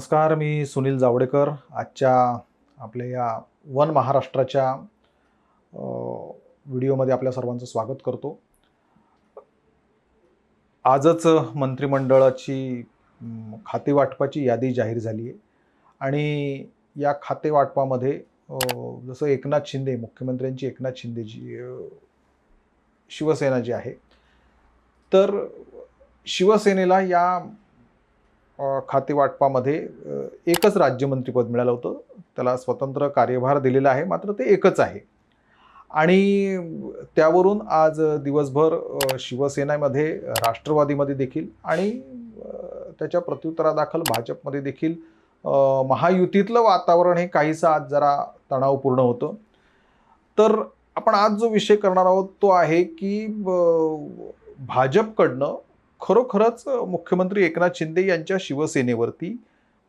नमस्कार मी सुनील जावडेकर. आजच्या आपल्या या वन महाराष्ट्राच्या व्हिडिओमध्ये आपल्या सर्वांचं स्वागत करतो. आजच मंत्रिमंडळाची खातेवाटपाची यादी जाहीर झाली आहे. आणि या खातेवाटपामध्ये जसं एकनाथ शिंदे मुख्यमंत्र्यांची एकनाथ शिंदे जी शिवसेना जी आहे. तर शिवसेनेला या खातेवाटपामध्ये एकच राज्यमंत्रीपद मिळालं होतं. त्याला स्वतंत्र कार्यभार दिलेला आहे मात्र ते एकच आहे. आणि त्यावरून आज दिवसभर शिवसेनेमध्ये राष्ट्रवादीमध्ये देखील आणि त्याच्या प्रत्युत्तरादाखल भाजपमध्ये देखील महायुतीतलं वातावरण हे काहीसं आज जरा तणावपूर्ण होतं. तर आपण आज जो विषय करणार आहोत तो आहे की ब- भाजपकडनं खरोखरच मुख्यमंत्री एकनाथ शिंदे यांच्या शिवसेनेवरती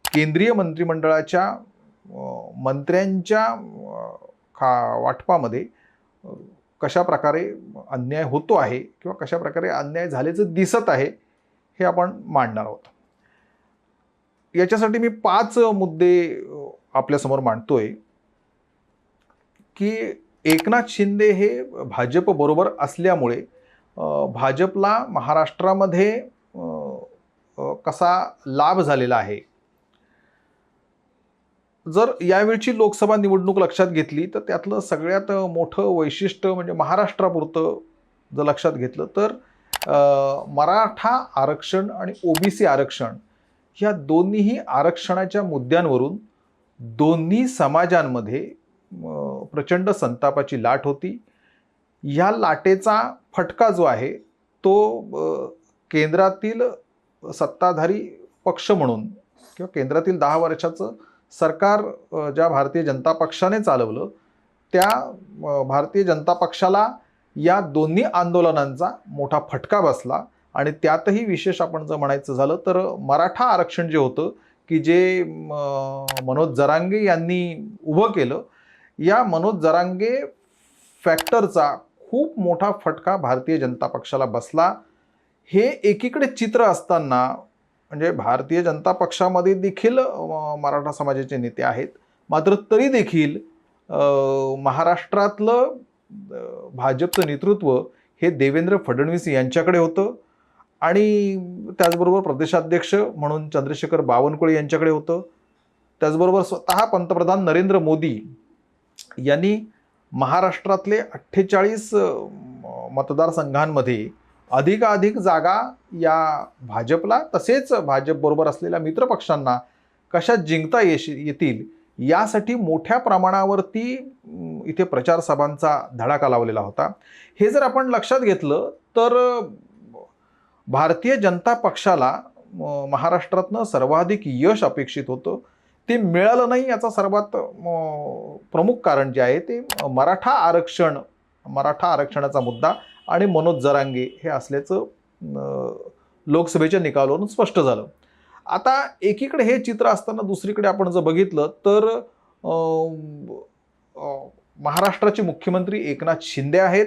केंद्रीय मंत्रिमंडळाच्या मंत्र्यांच्या खा वाटपामध्ये कशा प्रकारे अन्याय होतो आहे किंवा कशा प्रकारे अन्याय झाल्याचं दिसत आहे हे आपण मांडणार आहोत. याच्यासाठी मी पाच मुद्दे आपल्यासमोर मांडतोय की एकनाथ शिंदे हे भाजपबरोबर असल्यामुळे भाजपला महाराष्ट्रामध्ये कसा लाभ झालेला आहे? जर यावेळची लोकसभा निवडणूक लक्षात घेतली तर त्यातलं सगळ्यात मोठं वैशिष्ट्य म्हणजे महाराष्ट्रापुरतं जर लक्षात घेतलं तर मराठा आरक्षण आणि ओबीसी आरक्षण ह्या दोन्हीही आरक्षणाच्या मुद्द्यांवरून दोन्ही समाजांमध्ये प्रचंड संतापाची लाट होती. ह्या लाटेचा फटका जो आहे तो केंद्रातील सत्ताधारी पक्ष म्हणून किंवा केंद्रातील दहा वर्षाचं सरकार ज्या भारतीय जनता पक्षाने चालवलं त्या भारतीय जनता पक्षाला या दोन्ही आंदोलनांचा मोठा फटका बसला. आणि त्यातही विशेष आपण जर म्हणायचं झालं तर मराठा आरक्षण जे होतं की जे मनोज जरांगे यांनी उभं केलं या मनोज जरांगे फॅक्टरचा खूप मोठा फटका भारतीय जनता पक्षाला बसला. हे एकीकडे चित्र असताना म्हणजे भारतीय जनता पक्षामध्ये देखील मराठा समाजाचे नेते आहेत. मात्र तरी देखील महाराष्ट्रातलं भाजपचं नेतृत्व हे देवेंद्र फडणवीस यांच्याकडे होतं. आणि त्याचबरोबर प्रदेशाध्यक्ष म्हणून चंद्रशेखर बावनकुळे यांच्याकडे होतं. त्याचबरोबर स्वतः पंतप्रधान नरेंद्र मोदी यांनी महाराष्ट्रातले अठ्ठेचाळीस मतदारसंघांमध्ये अधिकाधिक जागा या भाजपला तसेच भाजपबरोबर असलेल्या मित्रपक्षांना कशा जिंकता येश येतील यासाठी मोठ्या प्रमाणावरती इथे प्रचार सभांचा धडाका लावलेला होता. हे जर आपण लक्षात घेतलं तर भारतीय जनता पक्षाला महाराष्ट्रातनं सर्वाधिक यश अपेक्षित होतं. ते मिळालं नाही याचा सर्वात प्रमुख कारण जे आहे ते मराठा आरक्षण मराठा आरक्षणाचा मुद्दा आणि मनोज जरांगे हे असल्याचं लोकसभेच्या निकालावरून स्पष्ट झालं. आता एकीकडे हे चित्र असताना दुसरीकडे आपण जर बघितलं तर महाराष्ट्राचे मुख्यमंत्री एकनाथ शिंदे आहेत.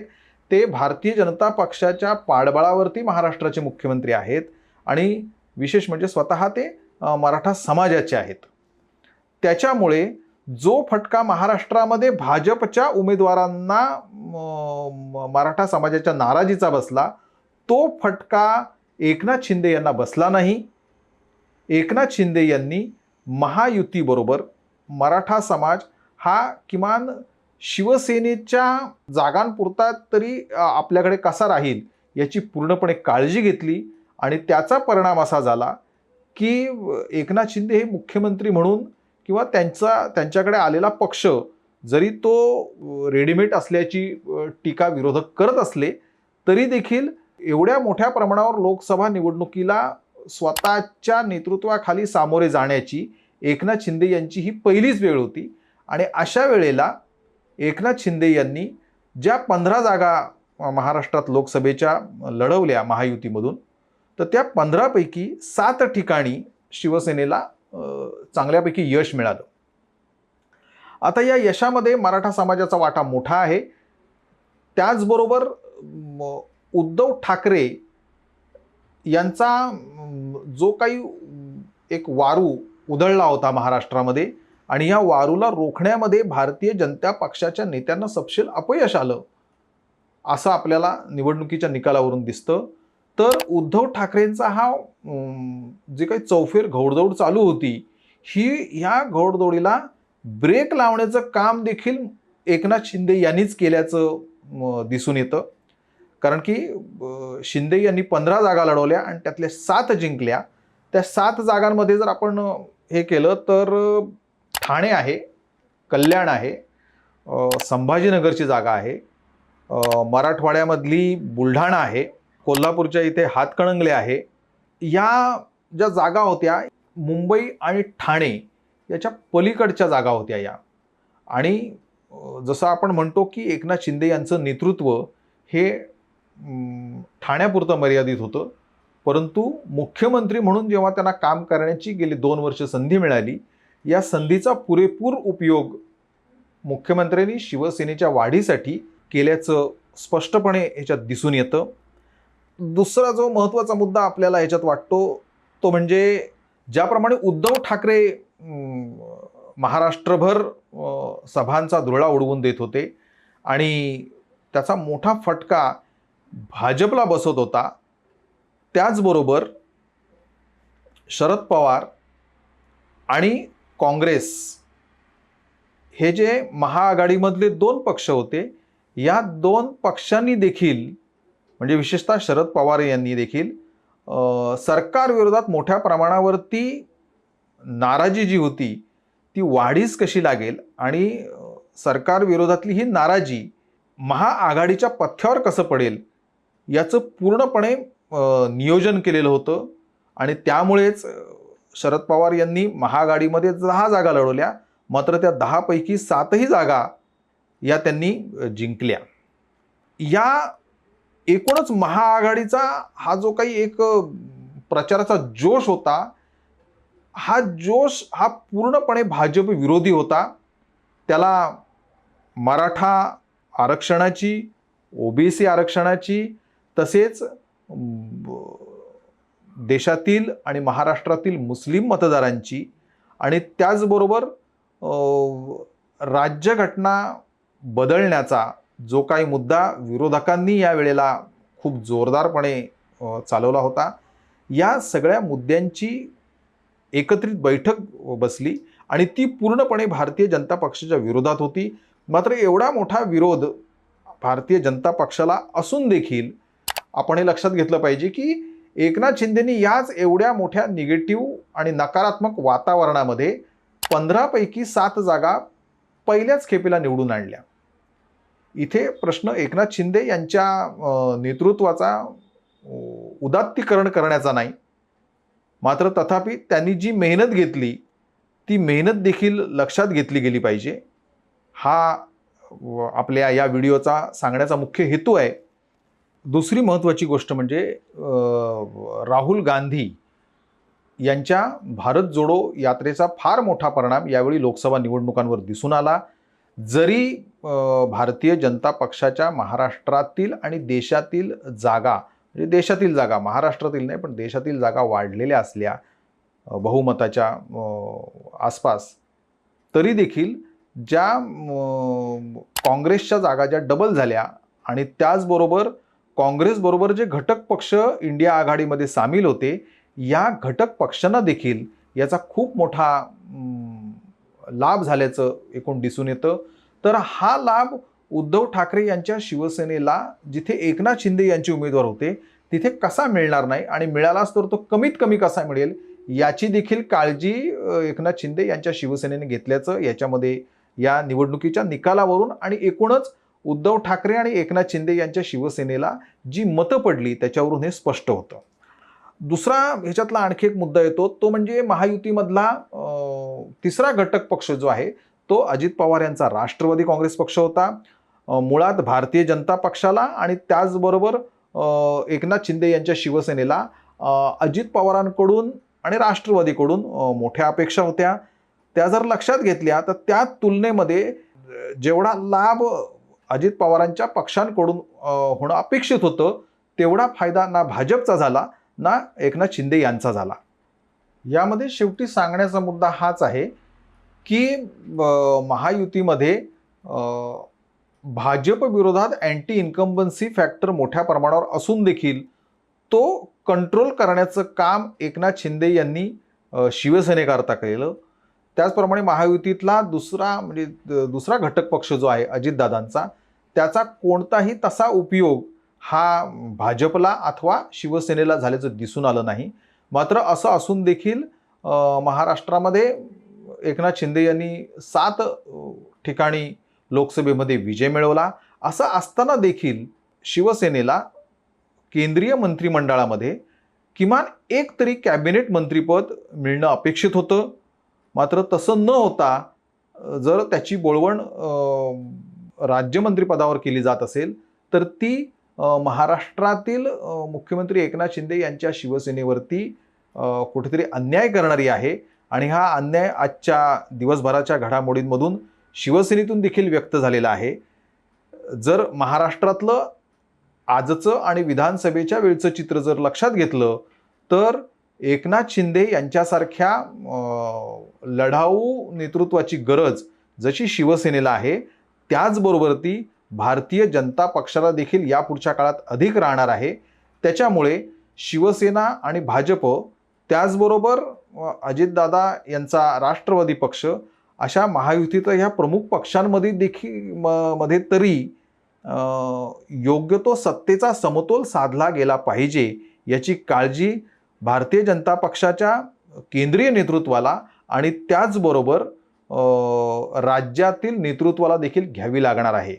ते भारतीय जनता पक्षाच्या पाठबळावरती महाराष्ट्राचे मुख्यमंत्री आहेत. आणि विशेष म्हणजे स्वतः ते मराठा समाजाचे आहेत. त्याच्यामुळे जो फटका महाराष्ट्रामध्ये भाजपच्या उमेदवारांना म, मराठा समाजाच्या नाराजीचा बसला तो फटका एकनाथ शिंदे यांना बसला नाही. एकनाथ शिंदे यांनी महायुतीबरोबर मराठा समाज हा किमान शिवसेनेच्या जागांपुरता तरी आपल्याकडे कसा राहील याची पूर्णपणे काळजी घेतली आणि त्याचा परिणाम असा झाला की एकनाथ शिंदे हे मुख्यमंत्री म्हणून किंवा त्यांचा त्यांच्याकडे आलेला पक्ष जरी तो रेडीमेड असल्याची टीका विरोधक करत असले तरी देखील एवढ्या मोठ्या प्रमाणावर लोकसभा निवडणुकीला स्वतःच्या नेतृत्वाखाली सामोरे जाण्याची एकनाथ शिंदे यांची ही पहिलीच वेळ होती. आणि अशा वेळेला एकनाथ शिंदे यांनी ज्या पंधरा जागा महाराष्ट्रात लोकसभेच्या लढवल्या महायुतीमधून तर त्या पंधरापैकी सात ठिकाणी शिवसेनेला चांगल्यापैकी यश मिळालं. आता या यशामध्ये मराठा समाजाचा वाटा मोठा आहे. त्याचबरोबर उद्धव ठाकरे यांचा जो काही एक वारू उधळला होता महाराष्ट्रामध्ये आणि या वारूला रोखण्यामध्ये भारतीय जनता पक्षाच्या नेत्यांना सपशेल अपयश आलं असं आपल्याला निवडणुकीच्या निकालावरून दिसतं. तर उद्धव ठाकरेंचा हा जे काही चौफेर घोडदौड चालू होती ही ह्या घोडदौडीला ब्रेक लावण्याचं काम देखील एकनाथ शिंदे यांनीच केल्याचं दिसून येतं. कारण की शिंदे यांनी पंधरा जागा लढवल्या आणि त्यातल्या सात जिंकल्या. त्या सात जागांमध्ये जर आपण हे केलं तर ठाणे आहे कल्याण आहे संभाजीनगरची जागा आहे मराठवाड्यामधली बुलढाणा आहे कोल्हापूरच्या इथे हातकणंगले आहे. या ज्या जागा होत्या मुंबई आणि ठाणे याच्या पलीकडच्या जागा होत्या या. आणि जसं आपण म्हणतो की एकनाथ शिंदे यांचं नेतृत्व हे ठाण्यापुरतं मर्यादित होतं. परंतु मुख्यमंत्री म्हणून जेव्हा त्यांना काम करण्याची गेली दोन वर्ष संधी मिळाली या संधीचा पुरेपूर उपयोग मुख्यमंत्र्यांनी शिवसेनेच्या वाढीसाठी केल्याचं स्पष्टपणे ह्याच्यात दिसून येतं. दुसरा जो महत्त्वाचा मुद्दा आपल्याला याच्यात वाटतो तो म्हणजे ज्याप्रमाणे उद्धव ठाकरे महाराष्ट्रभर सभांचा धुळा उडवून देत होते आणि त्याचा मोठा फटका भाजपला बसत होता त्याचबरोबर शरद पवार आणि काँग्रेस हे जे महाआघाडीमधले दोन पक्ष होते या दोन पक्षांनी देखील म्हणजे विशेषतः शरद पवार यांनी देखील सरकारविरोधात मोठ्या प्रमाणावरती नाराजी जी होती ती वाढीस कशी लागेल आणि सरकारविरोधातली ही नाराजी महाआघाडीच्या पथ्यावर कसं पडेल याचं पूर्णपणे नियोजन केलेलं होतं आणि त्यामुळेच शरद पवार यांनी महाआघाडीमध्ये दहा जागा लढवल्या मात्र त्या दहापैकी सातही जागा या त्यांनी जिंकल्या. या एकूणच महाआघाडीचा हा जो काही एक प्रचाराचा जोश होता हा जोश हा पूर्णपणे भाजप विरोधी होता. त्याला मराठा आरक्षणाची ओबीसी आरक्षणाची तसेच देशातील आणि महाराष्ट्रातील मुस्लिम मतदारांची आणि त्याचबरोबर राज्यघटना बदलण्याचा जो काही मुद्दा विरोधकांनी या वेळेला खूप जोरदारपणे चालवला होता या सगळ्या मुद्द्यांची एकत्रित बैठक बसली आणि ती पूर्णपणे भारतीय जनता पक्षाच्या विरोधात होती. मात्र एवढा मोठा विरोध भारतीय जनता पक्षाला असून देखील आपण हे लक्षात घेतलं पाहिजे की एकनाथ शिंदेनी याच एवढ्या मोठ्या निगेटिव्ह आणि नकारात्मक वातावरणामध्ये पंधरापैकी सात जागा पहिल्याच खेपेला निवडून आणल्या. इथे प्रश्न एकनाथ शिंदे यांच्या नेतृत्वाचा उदात्तीकरण करण्याचा नाही. मात्र तथापि त्यांनी जी मेहनत घेतली ती मेहनत देखील लक्षात घेतली गेली पाहिजे. हा व आपल्या या व्हिडिओचा सांगण्याचा मुख्य हेतू आहे. दुसरी महत्त्वाची गोष्ट म्हणजे राहुल गांधी यांच्या भारत जोडो यात्रेचा फार मोठा परिणाम यावेळी लोकसभा निवडणुकांवर दिसून आला. जरी भारतीय जनता पक्षाच्या महाराष्ट्रातील आणि देशातील जागा म्हणजे देशातील जागा महाराष्ट्रातील नाही पण देशातील जागा वाढलेल्या असल्या बहुमताच्या आसपास तरी देखील ज्या काँग्रेसच्या जागा ज्या डबल झाल्या आणि त्याचबरोबर काँग्रेसबरोबर जे घटक पक्ष इंडिया आघाडीमध्ये सामील होते या घटक पक्षांना देखील याचा खूप मोठा लाभ झाल्याचं एकूण दिसून येतं. तर हा लाभ उद्धव ठाकरे यांच्या शिवसेनेला जिथे एकनाथ शिंदे यांचे उमेदवार होते तिथे कसा मिळणार नाही आणि मिळालाच तर तो कमीत कमी कसा मिळेल याची देखील काळजी एकनाथ शिंदे यांच्या शिवसेनेने घेतल्याचं याच्यामध्ये या निवडणुकीच्या निकालावरून आणि एकूणच उद्धव ठाकरे आणि एकनाथ शिंदे यांच्या शिवसेनेला जी मतं पडली त्याच्यावरून हे स्पष्ट होतं. दुसरा ह्याच्यातला आणखी एक मुद्दा येतो तो म्हणजे महायुतीमधला तिसरा घटक पक्ष जो आहे तो अजित पवार यांचा राष्ट्रवादी काँग्रेस पक्ष होता. मुळात भारतीय जनता पक्षाला आणि त्याचबरोबर एकनाथ शिंदे यांच्या शिवसेनेला अजित पवारांकडून आणि राष्ट्रवादीकडून मोठ्या अपेक्षा होत्या. त्या जर लक्षात घेतल्या तर त्या तुलनेमध्ये जेवढा लाभ अजित पवारांच्या पक्षांकडून होणं अपेक्षित होतं तेवढा फायदा ना भाजपचा झाला ना एकनाथ शिंदे यांचा झाला. यामध्ये शेवटी सांगण्याचा मुद्दा हाच आहे की महायुतीमध्ये भाजप विरोधात अँटी इन्कम्बन्सी फॅक्टर मोठ्या प्रमाणावर असून देखील तो कंट्रोल करण्याचं काम एकनाथ शिंदे यांनी शिवसेनेकरता केलं त्याचप्रमाणे महायुतीतला दुसरा म्हणजे द- दुसरा घटक पक्ष जो आहे अजितदादांचा त्याचा कोणताही तसा उपयोग हा भाजपला अथवा शिवसेनेला झाल्याचं दिसून आलं नाही. मात्र असं असून देखील महाराष्ट्रामध्ये एकनाथ शिंदे यांनी सात ठिकाणी लोकसभेमध्ये विजय मिळवला. असं असताना देखील शिवसेनेला केंद्रीय मंत्रिमंडळामध्ये किमान एक तरी कॅबिनेट मंत्रीपद मिळणं अपेक्षित होतं. मात्र तसं न होता जर त्याची बोळवण राज्यमंत्रीपदावर केली जात असेल तर ती महाराष्ट्रातील मुख्यमंत्री एकनाथ शिंदे यांच्या शिवसेनेवरती कुठेतरी अन्याय करणारी आहे आणि हा अन्याय आजच्या दिवसभराच्या घडामोडींमधून शिवसेनेतून देखील व्यक्त झालेला आहे. जर महाराष्ट्रातलं आजचं आणि विधानसभेच्या वेळचं चित्र जर लक्षात घेतलं तर एकनाथ शिंदे यांच्यासारख्या लढाऊ नेतृत्वाची गरज जशी शिवसेनेला आहे त्याचबरोबर ती भारतीय जनता पक्षाला देखील यापुढच्या काळात अधिक राहणार आहे. त्याच्यामुळे शिवसेना आणि भाजप त्याचबरोबर अजितदादा यांचा राष्ट्रवादी पक्ष अशा महायुतीत ह्या प्रमुख पक्षांमध्ये देखील म- मध्ये तरी योग्य तो सत्तेचा समतोल साधला गेला पाहिजे याची काळजी भारतीय जनता पक्षाच्या केंद्रीय नेतृत्वाला आणि त्याचबरोबर राज्यातील नेतृत्वाला देखील घ्यावी लागणार आहे.